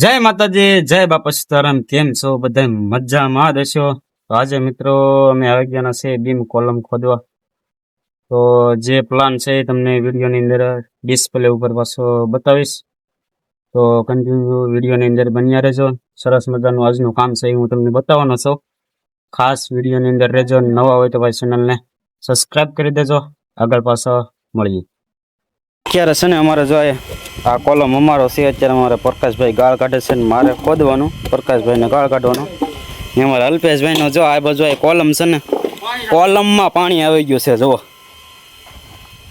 જય માતાજી, જય બાપા સીતારામ, કેમ છો? બધા મજામાં દેશો? તો આજે મિત્રો અમે આવી ગયા છે બીમ કોલમ ખોદવા. તો જે પ્લાન છે તમને વિડીયોની અંદર ડિસ્પ્લે ઉપર પાછો બતાવીશ. તો કન્ટિન્યુ વિડીયોની અંદર બન્યા રહેજો. સરસ મજાનું આજનું કામ છે એ હું તમને બતાવવાનો છું. ખાસ વિડીયોની અંદર રહેજો. નવા હોય તો ભાઈ ચેનલને સબસ્ક્રાઈબ કરી દેજો. આગળ પાછો મળીએ. અત્યારે છે ને અમારે જો આ કોલમ અમારો છે, અત્યારે અમારે પ્રકાશભાઈ ગાળ કાઢે છે ને મારે ખોદવાનું, પ્રકાશભાઈને ગાળ કાઢવાનું. ને અમારે અલ્પેશભાઈનો જો આ બાજુ આ કોલમ છે ને કોલમમાં પાણી આવી ગયું છે, જુઓ.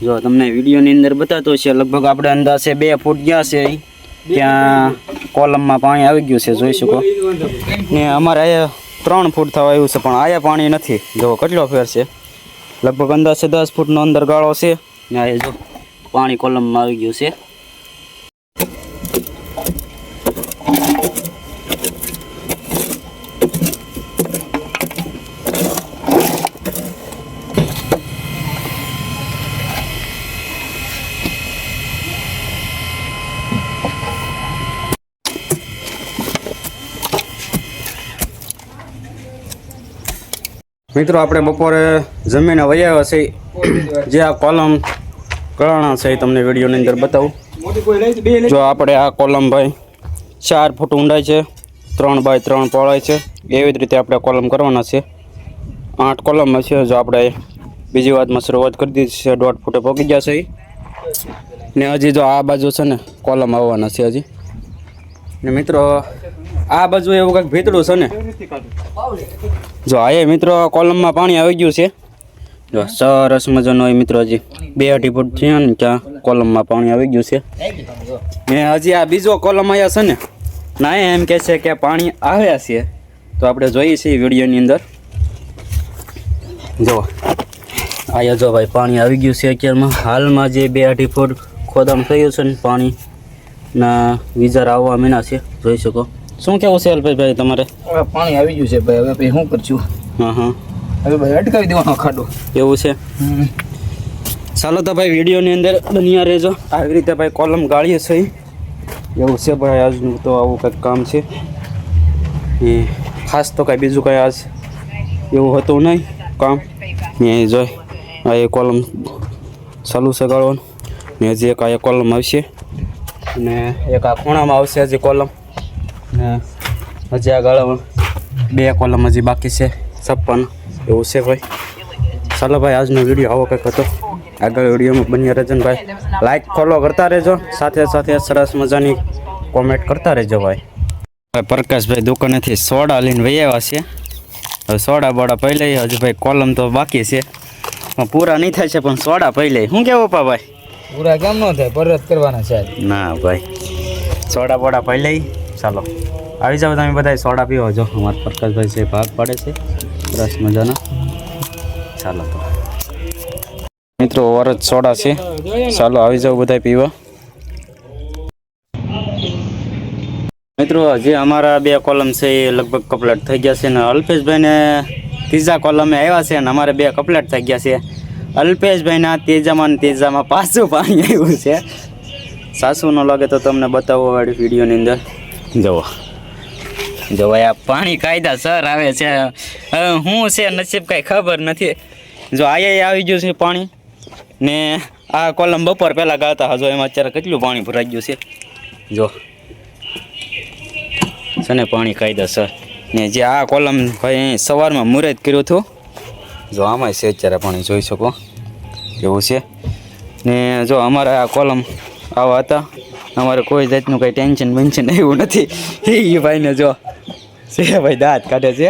જો તમને વિડીયોની અંદર બતાવતો છે, લગભગ આપણે અંદાજે બે ફૂટ ગયા છે. ત્યાં કોલમમાં પાણી આવી ગયું છે, જોઈ શકો. ને અમારે અહીંયા ત્રણ ફૂટ થવા આવ્યું છે, પણ આયા પાણી નથી. જો કેટલો ફેર છે. લગભગ અંદાજે દસ ફૂટનો અંદર ગાળો છે. ને આ જો પાણી કોલમમાં આવી ગયું છે. મિત્રો આપણે બપોરે જમીને વૈયા છે જે આ કોલમ કરાણા છે તમને વિડીયોની અંદર બતાવું. જો આપણે આ કોલમ ભાઈ ચાર ફૂટ ઊંડાઈ છે ત્રણ બાય ત્રણ પહોળાઈ છે એવી જ રીતે આપણે કોલમ કરવાના છે. આઠ કોલમ છે જો આપણે બીજી વાતમાં શરૂઆત કરી દીધી છે દોઢ ફૂટે પહોંચી ગયા છે ને હજી જો આ બાજુ છે ને કોલમ આવવાના છે હજી. ને મિત્રો આ બાજુ એવું કંઈક ભીતળું છે ને? જો હા એ મિત્રો કોલમમાં પાણી આવી ગયું છે. જો સરસ મજાનો એ મિત્રો હજી બે અઢી ફૂટ છે ને ત્યાં કોલમમાં પાણી આવી ગયું છે. ને હજી આ બીજો કોલમ આવ્યા છે ને ના એમ કહે છે કે પાણી આવ્યા છે. તો આપણે જોઈએ છીએ વિડીયોની અંદર. જો આ જો ભાઈ પાણી આવી ગયું છે અત્યારમાં. હાલમાં જે બે અઢી ફૂટ ખોદાણ થયું છે ને પાણી ના વિજાર આવવા મીના છે. જોઈ શકો. શું કેવું છે અલ્પેશભાઈ તમારે? પાણી આવી ગયું છે ભાઈ હવે ભાઈ શું કરશું? હા હા. અટકાવી દેવાનો ખાડો. એવું છે? ચાલો તો ભાઈ વિડીયોની અંદર બન્યા રહેજો. આવી રીતે ભાઈ કોલમ ગાળીએ છે એવું છે ભાઈ આજનું તો આવું કંઈક કામ છે. એ ખાસ તો કાંઈ બીજું કાંઈ આજ એવું હતું નહીં કામ. ને જોય જોઈ આ એ કોલમ ચાલુ છે ગાળવાનું. ને હજી એક આ કોલમ આવશે. ને એક આ ખૂણામાં આવશે હજી કોલમ. ને હજી આ ગાળવાનું. બે કોલમ હજી બાકી છે. છપ્પન એવું છે ભાઈ. ચાલો ભાઈ આજનો વીડિયો આવો કંઈક હતો? આગળ વિડીયોમાં બન્યા રહેજો ભાઈ લાઈક ફોલો કરતા રહેજો. સાથે સાથે સરસ મજાની કોમેન્ટ કરતા રહેજો ભાઈ. ભાઈ પ્રકાશભાઈ દુકાનેથી સોડા લઈને વહી આવ્યા છે. હવે સોડા બોડા પહેલે હજુ ભાઈ કોલમ તો બાકી છે. પણ પૂરા નહીં થાય છે પણ સોડા પહેલે શું કેવો પા ભાઈ? પૂરા કેમ ન થાય? પરત કરવાના છે ના ભાઈ. સોડા બોડા પહેલે ચાલો. આવી જાઓ તમે બધા સોડા પીવો જો. અમારા પ્રકાશભાઈ છે ભાગ પાડે છે. સરસ મજાના. ચાલો તો. મિત્રો વરજ સોડા છે. ચાલો, આવી જાઓ બધા પીવા. મિત્રો, જે અમારા બે કોલમ છે એ લગભગ કપલેટ થઈ ગયા છે ને અલ્પેશભાઈને ત્રીજા કોલમે આવ્યા છે અને અમારે બે કપલેટ થઈ ગયા છે. અલ્પેશભાઈના તેજામાં ને તેજામાં પાછું પાણી આવ્યું છે. સાસુ ન લાગે તો તમને બતાવો વાળી વિડીયોની અંદર. જુઓ. જો આ પાણી કાયદા સર આવે છે. હું છે નસીબ કાંઈ ખબર નથી. જો આયા આવી ગયું છે પાણી. ને આ કોલમ બપોર પહેલાં ગાતા હજો એમાં અત્યારે કેટલું પાણી ભરાઈ ગયું છે. જો. છે ને પાણી કાયદા સર. ને જે આ કોલમ ભાઈ સવારમાં મુહૂર્ત કર્યું હતું. જો આમાંય છે અત્યારે પાણી, જોઈ શકો. એવું છે. ને જો અમારા આ કોલમ આવા હતા. અમારે કોઈ જાતનું કંઈ ટેન્શન બેન્શન એવું નથી. એ ભાઈને જો. છે ભાઈ, દાંત કાઢે છે.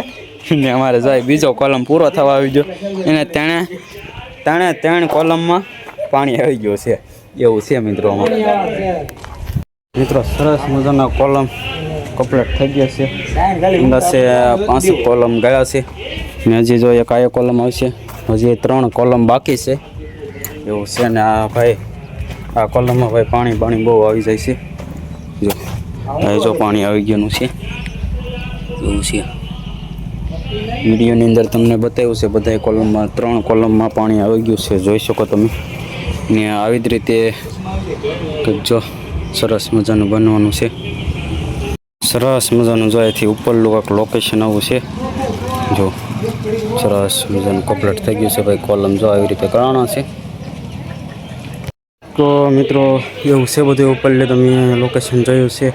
ને અમારે જો બીજો કોલમ પૂરો થવા આવી ગયો. એને તેણે તેણે ત્રણ કોલમમાં પાણી આવી ગયું છે. એવું છે મિત્રો મિત્રો, સરસ મજાના કોલમ કમ્પ્લીટ થઈ ગયા છે. અંદાજે પાંચ કોલમ ગયા છે. ને હજી જો એક આ કોલમ આવશે. હજી ત્રણ કોલમ બાકી છે. એવું છે ને આ ભાઈ આ કોલમમાં ભાઈ પાણી પાણી બહુ આવી જાય છે. જો જો પાણી આવી ગયેલું છે. એવું છે. વિડીયોની અંદર તમને બતાવ્યું છે બધા કોલમમાં, ત્રણ કોલમમાં પાણી આવી ગયું છે. જોઈ શકો તમે. ને આવી જ રીતે જો, સરસ મજાનું બનવાનું છે. સરસ મજાનું જો અહીંથી ઉપરનું કાંક લોકેશન આવું છે. જો, સરસ મજાનું કપલેટ થઈ ગયું છે ભાઈ કોલમ. જો આવી રીતે કરવાનો છે. તો મિત્રો, એવું છે બધું ઉપર લે તમે લોકેશન જોયું છે.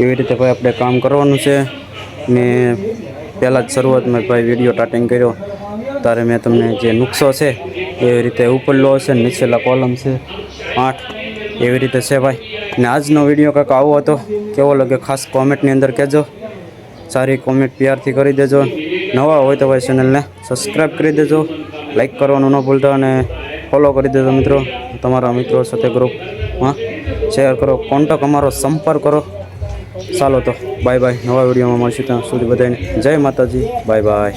એવી રીતે ભાઈ આપણે કામ કરવાનું છે. મેં પહેલાં જ શરૂઆતમાં ભાઈ વીડિયો સ્ટાર્ટિંગ કર્યો. ત્યારે મેં તમને જે નુકસો છે, એવી રીતે ઉપરલો હશે છે નીચેલા કોલમ છે, આઠ, એવી રીતે છે ભાઈ. ને આજનો વીડિયો કાંઈક આવો હતો. કેવો લાગે ખાસ કોમેન્ટની અંદર કહેજો. સારી કોમેન્ટ પ્યારથી કરી દેજો. નવા હોય તો ભાઈ ચેનલને સબસ્ક્રાઈબ કરી દેજો. લાઈક કરવાનું ન ભૂલતા અને ફોલો કરી દેજો મિત્રો. તમારા મિત્રો સાથે ગ્રુપમાં શેર કરો. કોન્ટેક અમારો સંપર્ક કરો. ચાલો તો બાય બાય નવા વિડીયોમાં મળશું ત્યાં સુધી બધાને. જય માતાજી. Bye bye